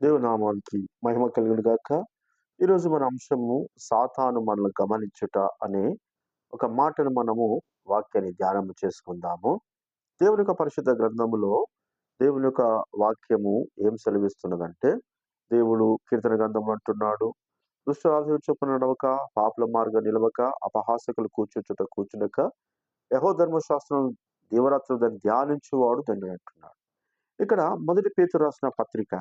దేవునామానికి మహిమ కలుగును గాక. ఈరోజు మన అంశము సాతాను మనల్ని గమనించుట అనే ఒక మాటను మనము వాక్యాన్ని ధ్యానం చేసుకుందాము. దేవుని యొక్క పరిశుద్ధ గ్రంథములో దేవుని యొక్క వాక్యము ఏం సెలవిస్తున్నదంటే దేవుడు కీర్తన గ్రంథంలో అంటున్నాడు దుష్టరాజు చొప్పున నడవక పాపుల మార్గం నిలవక అపహాసకులు కూర్చుంచుట కూర్చునక యహో ధర్మశాస్త్రం దేవరాత్రులు దాన్ని ధ్యానించువాడు దాన్ని అంటున్నాడు. ఇక్కడ మొదటి పేతురు రాసిన పత్రిక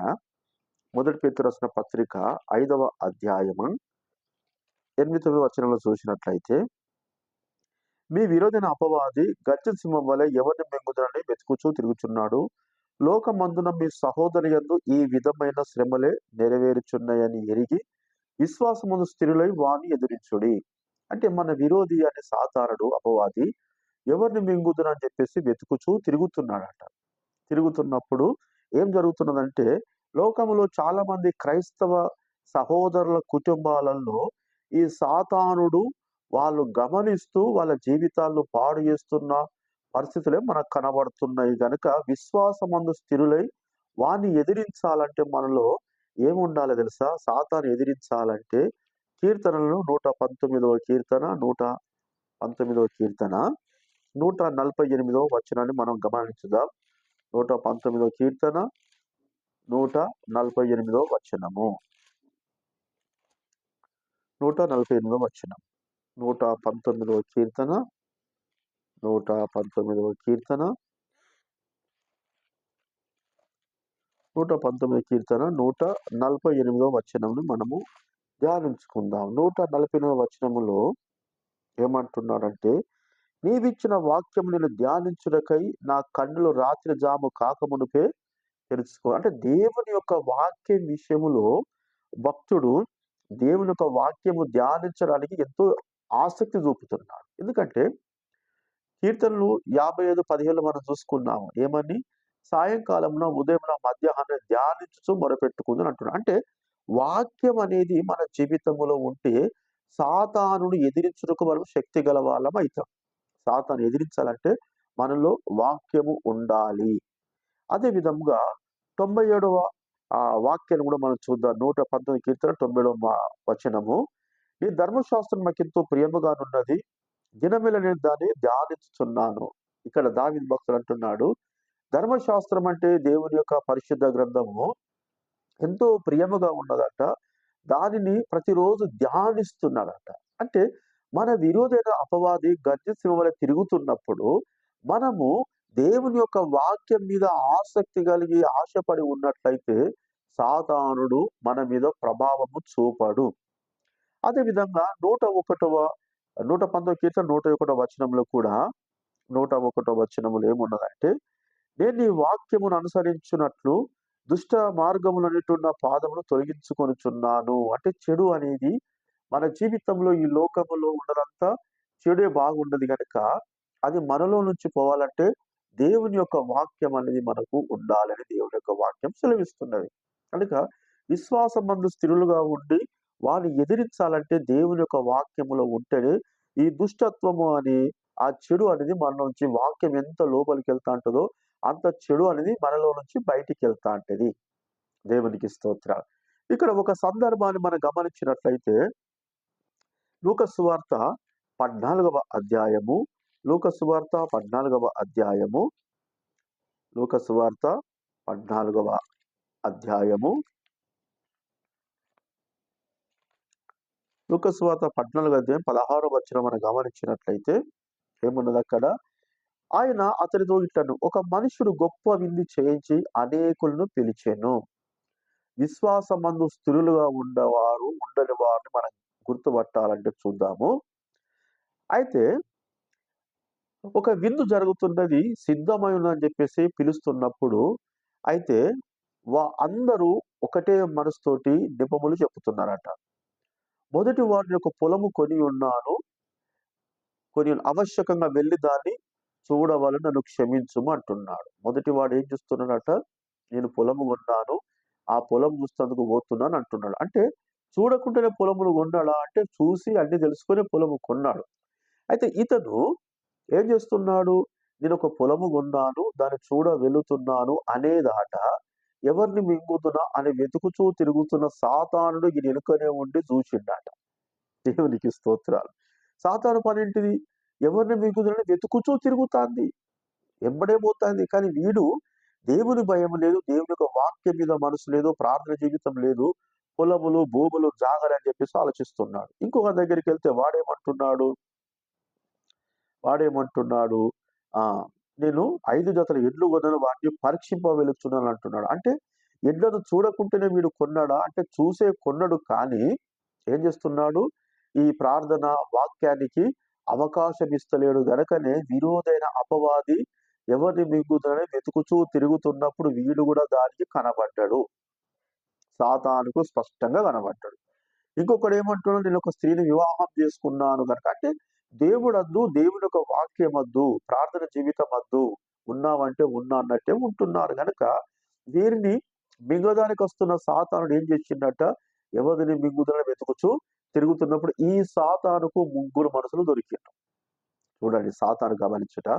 మొదటి పేతురు రాసిన పత్రిక ఐదవ అధ్యాయము ఎనిమిది తొమ్మిది వచనంలో చూసినట్లయితే మీ విరోధైన అపవాది గచ్చ సింహం వలె ఎవరిని మెంగుదరని వెతుకుచూ తిరుగుచున్నాడు? లోకమందున మీ సహోదరి యందు ఈ విధమైన శ్రమలే నెరవేరుచున్నాయని ఎరిగి విశ్వాసమును స్థిరులై వాణి ఎదురించుడి. అంటే మన విరోధి అనే సాధారణుడు అపవాది ఎవరిని మింగుదునని చెప్పేసి వెతుకుచూ తిరుగుతున్నాడట. తిరుగుతున్నప్పుడు ఏం జరుగుతున్నదంటే లోకంలో చాలా మంది క్రైస్తవ సహోదరుల కుటుంబాలలో ఈ సాతానుడు వాళ్ళు గమనిస్తూ వాళ్ళ జీవితాలను పాడు చేస్తున్న పరిస్థితులే మనకు కనబడుతున్నాయి. కనుక విశ్వాసమందు స్థిరులై వాణ్ణి ఎదిరించాలంటే మనలో ఏముండాలి తెలుసా? సాతాను ఎదిరించాలంటే కీర్తనలను నూట పంతొమ్మిదవ కీర్తన నూట పంతొమ్మిదవ కీర్తన నూట నలభై ఎనిమిదవ వచనాన్ని మనం గమనించుదాం. నూట పంతొమ్మిదవ కీర్తన నూట నలభై ఎనిమిదో వచనము. నూట నలభై ఎనిమిదో వచనం. నూట పంతొమ్మిదవ కీర్తన. నూట పంతొమ్మిదవ కీర్తన. నూట పంతొమ్మిది కీర్తన నూట నలభై ఎనిమిదవ వచనంను మనము ధ్యానించుకుందాం. నూట నలభై ఎనిమిదవ వచనములో ఏమంటున్నాడంటే నీవిచ్చిన వాక్యం నేను ధ్యానించుటకై నా కన్నులు రాత్రి జాము కాకమునుపే తెలుసుకో అంటే దేవుని యొక్క వాక్యం విషయములో భక్తుడు దేవుని యొక్క వాక్యము ధ్యానించడానికి ఎంతో ఆసక్తి చూపుతున్నాడు. ఎందుకంటే కీర్తనలు యాభై ఐదు పదిహేను మనం చూసుకున్నాము ఏమని? సాయంకాలంలో ఉదయం మధ్యాహ్నం ధ్యానించుతూ మొరపెట్టుకుందని అంటున్నాడు. అంటే వాక్యం అనేది మన జీవితంలో ఉంటే సాతానుని ఎదిరించుటకు మనం శక్తి గల వాళ్ళం అవుతాం. సాతాను ఎదిరించాలంటే మనలో వాక్యము ఉండాలి. అదే విధంగా తొంభై ఏడవ వాక్యాన్ని కూడా మనం చూద్దాం. నూట పంతొమ్మిది కీర్తన తొంభై ఏడవ వచనము. ఈ ధర్మశాస్త్రం నాకు ఎంతో ప్రియముగానున్నది. దినమిల నేను దాన్ని ధ్యానించుతున్నాను ఇక్కడ దావిద్ భక్తులు అంటున్నాడు. ధర్మశాస్త్రం అంటే దేవుని యొక్క పరిశుద్ధ గ్రంథము ఎంతో ప్రియముగా ఉన్నదట. దానిని ప్రతిరోజు ధ్యానిస్తున్నాడట. అంటే మన విరోధైన అపవాది గర్జ సింహల తిరుగుతున్నప్పుడు మనము దేవుని యొక్క వాక్యం మీద ఆసక్తి కలిగి ఆశపడి ఉన్నట్లయితే సాతానుడు మన మీద ప్రభావము చూపడు. అదేవిధంగా నూట ఒకటవ నూట పంతొమ్మిది కీర్తన నూట ఒకటో వచనంలో కూడా నూట ఒకటో వచనములు ఏమున్నదంటే నేను ఈ వాక్యమును అనుసరించున్నట్లు దుష్ట మార్గములన్నిటున్న పాదమును తొలగించుకొనుచున్నాను. అంటే చెడు అనేది మన జీవితంలో ఈ లోకములో ఉన్నదంతా చెడే బాగుండదు కనుక అది మనలో నుంచి పోవాలంటే దేవుని యొక్క వాక్యం అనేది మనకు ఉండాలని దేవుని యొక్క వాక్యం సెలవిస్తున్నది. కనుక విశ్వాసం మందు స్థిరులుగా ఉండి వారిని ఎదిరించాలంటే దేవుని యొక్క వాక్యములో ఉంటేనే ఈ దుష్టత్వము అని ఆ చెడు అనేది మన నుంచి వాక్యం ఎంత లోపలికి వెళ్తా ఉంటుందో అంత చెడు అనేది మనలో నుంచి బయటికి వెళ్తా ఉంటుంది. దేవునికి స్తోత్ర ఇక్కడ ఒక సందర్భాన్ని మనం గమనించినట్లయితే లూకసువార్త పద్నాలుగవ అధ్యాయము లూకసువార్త పద్నాలుగవ అధ్యాయము. లూకసువార్త పద్నాలుగవ అధ్యాయము. లూకసువార్త పద్నాలుగు అధ్యాయం పదహారు వచ్చిన మనం గమనించినట్లయితే ఏమున్నది అక్కడ? ఆయన అతనితో ఇట్లను ఒక మనుషుడు గొప్ప విందు చేయించి అనేకులను పిలిచాను. విశ్వాసమందు స్థిరులుగా ఉండేవారు ఉండని వారిని మనం గుర్తుపట్టాలంటే చూద్దాము. అయితే ఒక విందు జరుగుతున్నది సిద్ధమై అని చెప్పేసి పిలుస్తున్నప్పుడు అయితే వా అందరూ ఒకటే మనసుతోటి నిపములు చెప్తున్నారట మొదటి వారిని ఒక పొలము కొని ఉన్నాను. కొని ఆవశ్యకంగా వెళ్ళి దాన్ని చూడవాలని నన్ను క్షమించుము అంటున్నాడు. మొదటి వాడు ఏం చూస్తున్నాడట? నేను పొలము కొన్నాను. ఆ పొలం చూస్తేందుకు పోతున్నాను అంటున్నాడు. అంటే చూడకుండానే పొలమును కొన్నాడా? అంటే చూసి అన్ని తెలుసుకునే పొలము కొన్నాడు. అయితే ఇతను ఏం చేస్తున్నాడు? నేను ఒక పొలము కొన్నాను దాన్ని చూడ వెళుతున్నాను అనేదాట ఎవరిని మింగుతున్నా అని వెతుకుచూ తిరుగుతున్న సాతానుడు ఈయన వెనుకనే ఉండి చూసిండట. దేవునికి స్తోత్రాలు. సాతాను పనింటిది ఎవరిని మింగుతున్నా వెతుకుచూ తిరుగుతాంది. ఎంబడే పోతాంది. కానీ వీడు దేవుని భయం లేదు దేవుని యొక్క వాక్యం మీద మనసు లేదు ప్రార్థన జీవితం లేదు పొలములు భూములు జాగరని చెప్పేసి ఆలోచిస్తున్నాడు. ఇంకొక దగ్గరికి వెళ్తే వాడేమంటున్నాడు? వాడేమంటున్నాడు? ఆ నేను ఐదు జతల ఎడ్లు కొన్నాను వాటిని పరీక్షింప వెలుచున్నాను అంటున్నాడు. అంటే ఎడ్లను చూడకుంటేనే వీడు కొన్నాడా? అంటే చూసే కొన్నడు కానీ ఏం చేస్తున్నాడు? ఈ ప్రార్థన వాక్యానికి అవకాశం ఇస్తలేడు గనకనే విరోధైన అపవాది ఎవరిని మింగుతుందని వెతుకుచూ తిరుగుతున్నప్పుడు వీడు కూడా దానికి కనబడ్డాడు. సాతానుకు స్పష్టంగా కనబడ్డాడు. ఇంకొకడు ఏమంటున్నాడు? నేను ఒక స్త్రీని వివాహం చేసుకున్నాను కనుక అంటే దేవుడద్దు దేవుని యొక్క వాక్యమద్దు ప్రార్థన జీవితం అద్దు ఉన్నావంటే ఉన్నా అన్నట్టే ఉంటున్నారు. కనుక వీరిని మింగదానికి వస్తున్న సాతానుడు ఏం చేసిండట? ఎవరిని మింగుదని వెతుకుచు తిరుగుతున్నప్పుడు ఈ సాతానుకు ముగ్గురు మనసులు దొరికిండు చూడండి సాతాను గమనించట.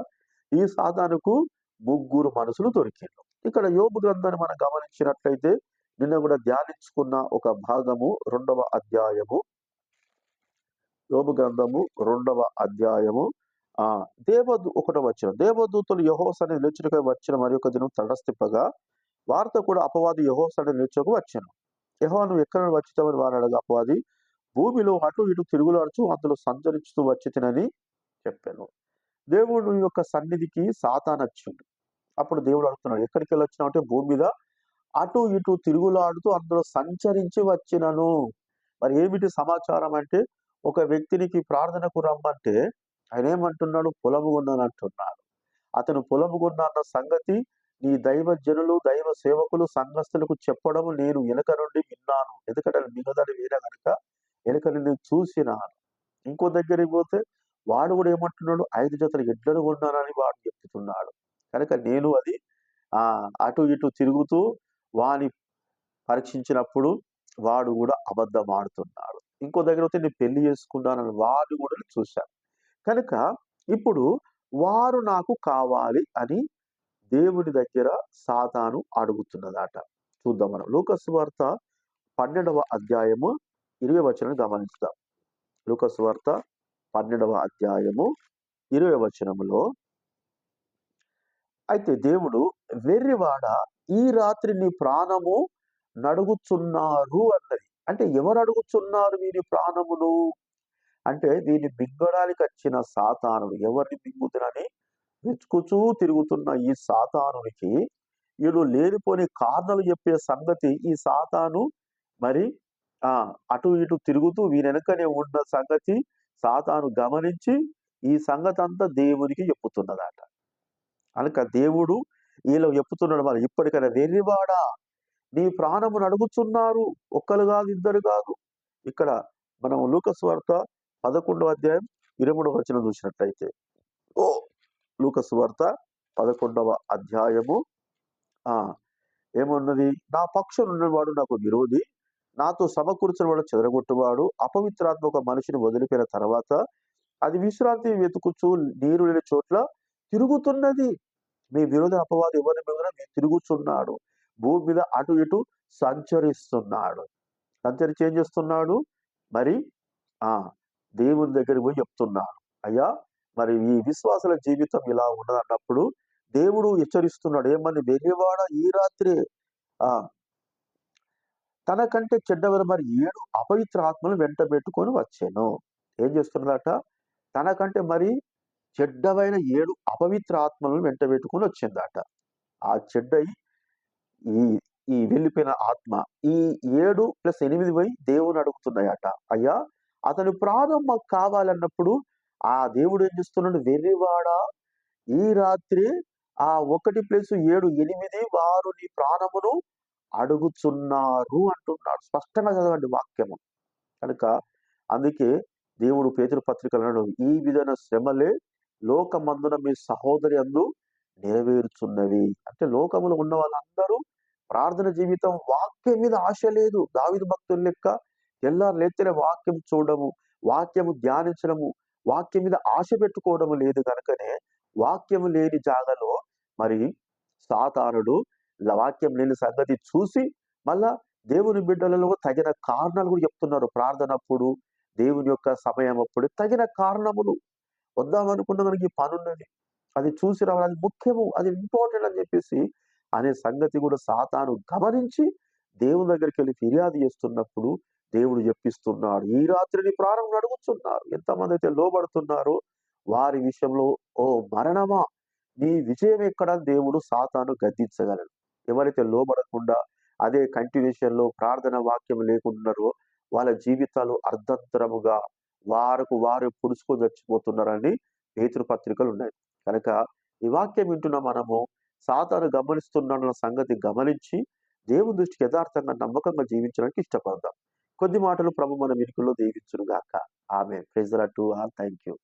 ఈ సాతానుకు ముగ్గురు మనసులు దొరికిండు ఇక్కడ యోగు గ్రంథాన్ని మనం గమనించినట్లయితే నిన్న కూడా ధ్యానించుకున్న ఒక భాగము రెండవ అధ్యాయము. యోబు గ్రంథము రెండవ అధ్యాయము. ఆ దేవదూ ఒకటో వచ్చిన దేవదూతలు యహోసని నిలుచుటకై వచ్చిన మరి ఒక దినం తటస్థిప్పగా వార్త కూడా అపవాది యహోసని నిలుచుకు వచ్చాను. యహో నువ్వు ఎక్కడ వచ్చుతామని వారు అడగా అపవాది. భూమిలో అటు ఇటు తిరుగులాడుచు అందులో సంచరిస్తూ వచ్చి తినని చెప్పాను. దేవుడు యొక్క సన్నిధికి సాతానచ్చిండు అప్పుడు దేవుడు అడుగుతున్నాడు ఎక్కడికి వెళ్ళి వచ్చినావు అంటే భూమి మీద? అటు ఇటు తిరుగులాడుతూ అందులో సంచరించి వచ్చినను. మరి ఏమిటి సమాచారం అంటే ఒక వ్యక్తినికి ప్రార్థనకు రమ్మంటే ఆయన ఏమంటున్నాడు పొలము అంటున్నాడు అతను పొలము కొన్న అన్న సంగతి నీ దైవ జనులు దైవ సేవకులు సంఘస్థులకు చెప్పడం నేను వెనుక నుండి విన్నాను. ఎందుకంటే మిగతాది వేరే కనుక వెనక నుండి చూసినాను. ఇంకో దగ్గరికి పోతే వాడు కూడా ఏమంటున్నాడు? ఐదు జతలు ఎడ్లను కొన్నానని వాడు చెప్తున్నాడు. కనుక నేను అది ఆ అటు ఇటు తిరుగుతూ వాని పరీక్షించినప్పుడు వాడు కూడా అబద్ధం ఆడుతున్నాడు ఇంకో దగ్గర వస్తే నేను పెళ్ళి చేసుకున్నానని వారు కూడా నేను చూశాను. కనుక ఇప్పుడు వారు నాకు కావాలి అని దేవుని దగ్గర సాతాను అడుగుతున్నదట. చూద్దాం మనం. లూకస్ వార్త పన్నెండవ అధ్యాయము ఇరవై వచనం గమనిస్తాం లూకస్ వార్త పన్నెండవ అధ్యాయము ఇరవై వచనములో అయితే దేవుడు వెర్రివాడ ఈ రాత్రి నీ ప్రాణము నడుగుచున్నారు అన్నది. అంటే ఎవరు అడుగుతున్నారు వీరి ప్రాణములు? అంటే దీన్ని మింగడానికి వచ్చిన సాతానుడు ఎవరిని మింగుతునని వెతుకుచూ తిరుగుతున్న ఈ సాతానుడికి వీడు లేనిపోని కారణాలు చెప్పే సంగతి ఈ సాతాను మరి ఆ అటు ఇటు తిరుగుతూ వీరి వెనకనే ఉన్న సంగతి సాతాను గమనించి ఈ సంగతి అంతా దేవునికి చెప్పుతున్నదట. కనుక దేవుడు వీళ్ళు చెప్పుతున్నాడు మరి ఇప్పటికైనా వెర్రివాడా నీ ప్రాణము నడుగుతున్నారు ఒక్కరు కాదు ఇద్దరు కాదు. ఇక్కడ మనం లూకస్ వార్త పదకొండవ అధ్యాయం ఇరవై వచనం చూసినట్లయితే. ఓ! లూకస్ వార్త పదకొండవ అధ్యాయము. ఆ! ఏమన్నది? నా పక్షం ఉన్నవాడు నాకు విరోధి. నాతో సమకూర్చిన వాడు చెదరగొట్టువాడు. అపవిత్రాత్మ ఒక మనిషిని వదిలిపోయిన తర్వాత అది విశ్రాంతి వెతుకుచూ నీరు లేని చోట్ల తిరుగుతున్నది. మీ విరోధ అపవాది ఎవరి మీద? మీరు తిరుగుచున్నాడు. భూమి మీద అటు ఇటు సంచరిస్తున్నాడు. సంచరించి ఏం చేస్తున్నాడు? మరి ఆ దేవుని దగ్గరికి పోయి చెప్తున్నాడు. అయ్యా మరి ఈ విశ్వాసుల జీవితం ఇలా ఉన్నదన్నప్పుడు దేవుడు హెచ్చరిస్తున్నాడు. ఏమని? వెర్రివాడ ఈ రాత్రి. ఆ తనకంటే చెడ్డవరు మరి ఏడు అపవిత్ర ఆత్మలు వెంట పెట్టుకొని వచ్చాను. ఏం చేస్తున్నాడట? తనకంటే మరి చెడ్డవైన ఏడు అపవిత్ర ఆత్మలను వెంట పెట్టుకొని వచ్చిందట. ఆ చెడ్డయి ఈ ఈ వెళ్ళిపోయిన ఆత్మ ఈ ఏడు ప్లస్ ఎనిమిది పోయి దేవుని అడుగుతున్నాయట. అయ్యా అతని ప్రాణం మాకు కావాలన్నప్పుడు ఆ దేవుడు ఏం చేస్తున్నాడు? వెర్రివాడా ఈ రాత్రి ఆ ఒకటి ప్లస్ ఏడు ఎనిమిది వారు నీ ప్రాణమును అడుగుచున్నారు అంటున్నాడు. స్పష్టంగా చదవండి వాక్యము. కనుక అందుకే దేవుడు పేతురు పత్రికలను ఈ విధమైన శ్రమలే లోకమందున మీ సహోదరి అందు నెరవేరుచున్నవి. అంటే లోకములో ఉన్న వాళ్ళందరూ ప్రార్థన జీవితం వాక్యం మీద ఆశ లేదు. దావిదు భక్తుల లెక్క ఎల్లారు లేతేనే వాక్యం చూడము వాక్యము ధ్యానించడము వాక్యం మీద ఆశ పెట్టుకోవడము లేదు కనుకనే వాక్యము లేని జాగలో మరి సాతానుడు వాక్యం లేని సంగతి చూసి మళ్ళా దేవుని బిడ్డలలో తగిన కారణాలు కూడా చెప్తున్నారు. ప్రార్థనప్పుడు దేవుని యొక్క సమయం అప్పుడు తగిన కారణములు. వద్దామనుకున్న మనకి పనున్నది అది చూసి రావాలి. అది ముఖ్యము. అది ఇంపార్టెంట్ అని చెప్పేసి అనే సంగతి కూడా సాతాను గమనించి దేవుని దగ్గరికి వెళ్ళి ఫిర్యాదు చేస్తున్నప్పుడు దేవుడు చెప్పిస్తున్నాడు ఈ రాత్రిని ప్రారంభం అడుగుతున్నారు ఎంతమంది అయితే లోబడుతున్నారో వారి విషయంలో ఓ మరణమా? నీ విజయం ఎక్కడ? దేవుడు సాతాను గద్దించగలడు. ఎవరైతే లోబడకుండా అదే కంటిన్యూషన్లో ప్రార్థన వాక్యం లేకున్నారో వాళ్ళ జీవితాలు అర్ధంతరముగా వారికి వారు పుడుచుకొని చచ్చిపోతున్నారని పేతురు పత్రికలు ఉన్నాయి. కనుక ఈ వాక్యం వింటున్న మనము సాతాను గమనిస్తున్నాడన్న సంగతి గమనించి దేవుని దృష్టికి యథార్థంగా నమ్మకంగా జీవించడానికి ఇష్టపడదాం. కొద్ది మాటలు ప్రభు మన వెనుకల్లో దీవించునుగాక. ఆమె pressure to all. Thank you